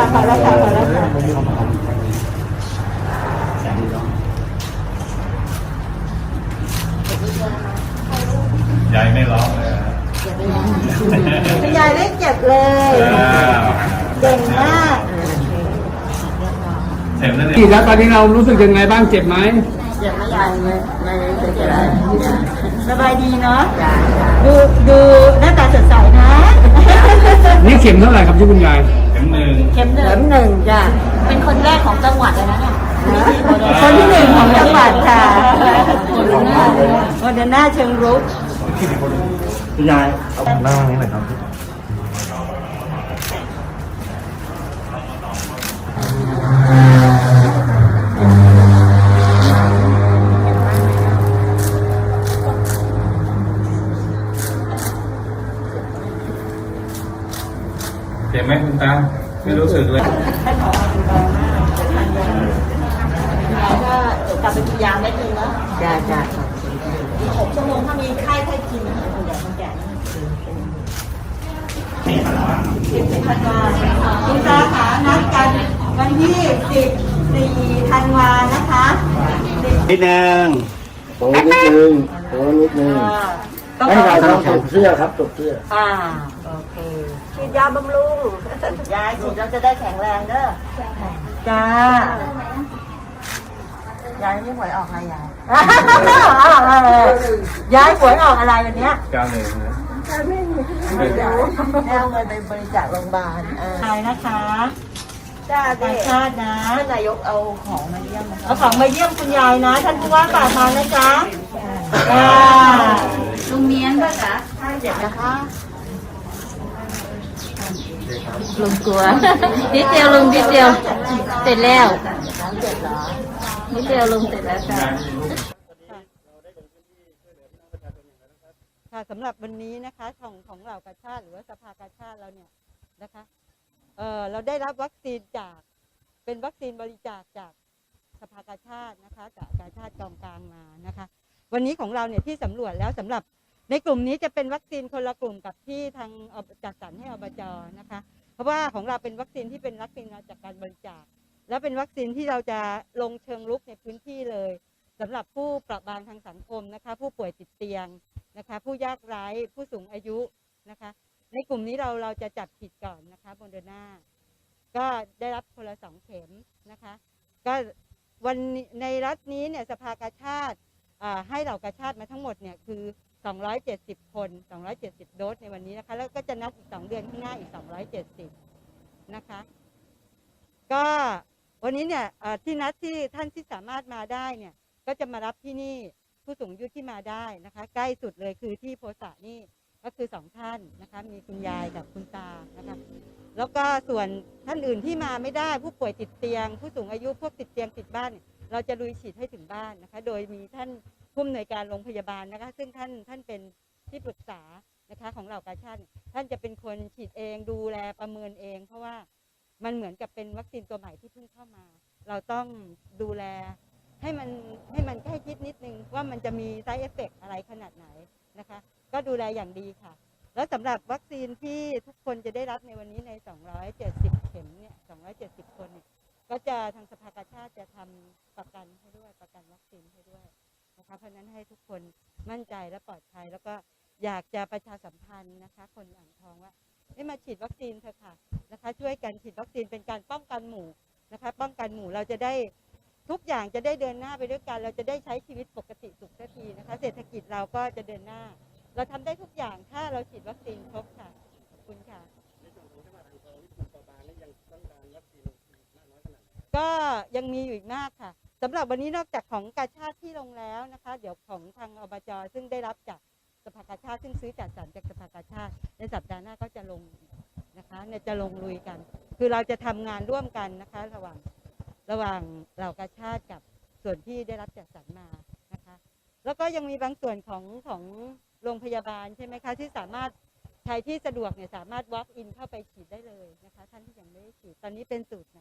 ค่ะพอแล้วค่ะพอแล้วค่ะยายไม่ร้องเลยอะคุณยายได้เก็บเลยอ้าวเก่งมากเสร็จแล้วเนี่ยฉีดแล้วตอนนี้เรารู้สึกยังไงบ้างเจ็บไหมเจ็บไม่ใหญ่ไม่ไม่ไม่เจ็บอะไรสบายดีเนาะดูดูหน้าตาสดใสนะนี่เข็มเท่าไหร่ครับที่คุณยายเข็มหนึ่งเข็มหนึ่เข็งมหนึ่งจ้ะเป็นคนแรกของจังหวัดเลยนะเนี่ยคนที่หนึ่งของจังหวัดค่ะโมเดอร์นาเชิงรุกคุณยายเอาหน้านี้หน่อยครับ เจ็บไหมคุณตาไม่รู้สึกเลยยายก็กลับไปกินยาเม็ดนึงเนาะจ้ะจ้ะอีกหกชั่วโมงถ้ามีไข้ไข้กินนะคุณยายคุณแก่สิบธันวาคุณตาขานัดกันวันที่สิบสี่ธันวานะคะสิบนิดนึงโอ้นิดนึงโอ้นิดนึง ต้องไม่เอาใส่ต้องถกเสื้อครับถกเสื้ออ่าโอเคฉีดยาบำรุงยายฉีดแล้วจะได้แข็งแรงเด้อจ้ายายไม่หวยออกอะไรยายยายหวยออกอะไรวันเนี้ยเก้าหนึ่งนะไม่รู้แม่เอาเงินไปบริจาคโรงพยาบาลใช่นะคะจ้าการชาตินะนายกเอาของมาเยี่ยมเอาของมาเยี่ยมคุณยายนะ ท่านผู้ว่าฝากมานะจ๊ะอ่า ลุงเมียนป่ะคะเจ็บนะคะลุงกลัวนิดเดียวลุงนิดเดียวเสร็จแล้วนิดเดียวลุงเสร็จแล้วจ้ะค่ะสำหรับวันนี้นะคะของของเหล่ากาชาติหรือว่าสภากาชาติเราเนี่ยนะคะเออเราได้รับวัคซีนจากเป็นวัคซีนบริจาคจากสภากาชาตินะคะจากกาชาติกองกลางมานะคะ วันนี้ของเราเนี่ยที่สำรวจแล้วสำหรับ ในกลุ่มนี้จะเป็นวัคซีนคนละกลุ่มกับที่ทางจัดสรรให้อบจนะคะ เพราะว่าของเราเป็นวัคซีนที่เป็นวัคซีนมาจากการบริจาค แล้วเป็นวัคซีนที่เราจะลงเชิงรุกในพื้นที่เลยสำหรับผู้เปราะบางทางสังคมนะคะ ผู้ป่วยติดเตียงนะคะ ผู้ยากไร้ผู้สูงอายุนะคะ ในกลุ่มนี้เราเราจะจับผิดก่อนนะคะโมเดอร์นาก็ได้รับคนละสองเข็มนะคะ ก็วันในรัฐนี้เนี่ยสภากาชาติให้เหล่ากาชาติมาทั้งหมดเนี่ยคือ 270 คน 270 โดสในวันนี้นะคะ แล้วก็จะนับอีก 2 เดือนข้างหน้าอีก 270 นะคะ ก็วันนี้เนี่ยที่นัดที่ท่านที่สามารถมาได้เนี่ย ก็จะมารับที่นี่ผู้สูงอายุที่มาได้นะคะ ใกล้สุดเลยคือที่โพสะนี่ก็คือสองท่านนะคะ มีคุณยายกับคุณตานะคะ แล้วก็ส่วนท่านอื่นที่มาไม่ได้ผู้ป่วยติดเตียง ผู้สูงอายุพวกติดเตียงติดบ้านเนี่ยเราจะลุยฉีดให้ถึงบ้านนะคะ โดยมีท่าน ผู้อำนวยการโรงพยาบาลนะคะ ซึ่งท่านท่านเป็นที่ปรึกษานะคะของเหล่ากาชาติท่านจะเป็นคนฉีดเองดูแลประเมินเอง เพราะว่ามันเหมือนกับเป็นวัคซีนตัวใหม่ที่เพิ่งเข้ามา เราต้องดูแลให้มันให้มันใกล้ชิดนิดนึงว่ามันจะมี side effect อะไรขนาดไหนนะคะ ก็ดูแลอย่างดีค่ะ แล้วสำหรับวัคซีนที่ทุกคนจะได้รับในวันนี้ใน 270 เข็มเนี่ย 270 คนเนี่ยก็จะทางสภากาชาติจะทำประกันให้ด้วยประกันวัคซีนให้ด้วย นะคะเพราะฉะนั้นให้ทุกคนมั่นใจและปลอดภัย แล้วก็อยากจะประชาสัมพันธ์นะคะ คนอ่างทองว่าให้มาฉีดวัคซีนเถอะค่ะนะคะ ช่วยกันฉีดวัคซีนเป็นการป้องกันหมู่นะคะ ป้องกันหมู่เราจะได้ทุกอย่างจะได้เดินหน้าไปด้วยกัน เราจะได้ใช้ชีวิตปกติสุขสักทีนะคะ เศรษฐกิจเราก็จะเดินหน้า เราทำได้ทุกอย่างถ้าเราฉีดวัคซีนครบค่ะขอบคุณค่ะก็ยังมีอยู่อีกมากค่ะ สำหรับวันนี้นอกจากของกาชาติที่ลงแล้วนะคะ เดี๋ยวของทางอบจซึ่งได้รับจากสภากาชาติซึ่งซื้อจัดสรรจากสภากาชาติในสัปดาห์หน้าก็จะลงนะคะเนี่ยจะลงลุยกัน คือเราจะทำงานร่วมกันนะคะ ระหว่างระหว่างเหล่ากาชาติกับส่วนที่ได้รับจัดสรรมานะคะ แล้วก็ยังมีบางส่วนของของโรงพยาบาลใช่ไหมคะที่สามารถใครที่สะดวกเนี่ยสามารถ walk in เข้าไปฉีดได้เลยนะคะ ท่านที่ยังไม่ได้ฉีดตอนนี้เป็นสูตรไหน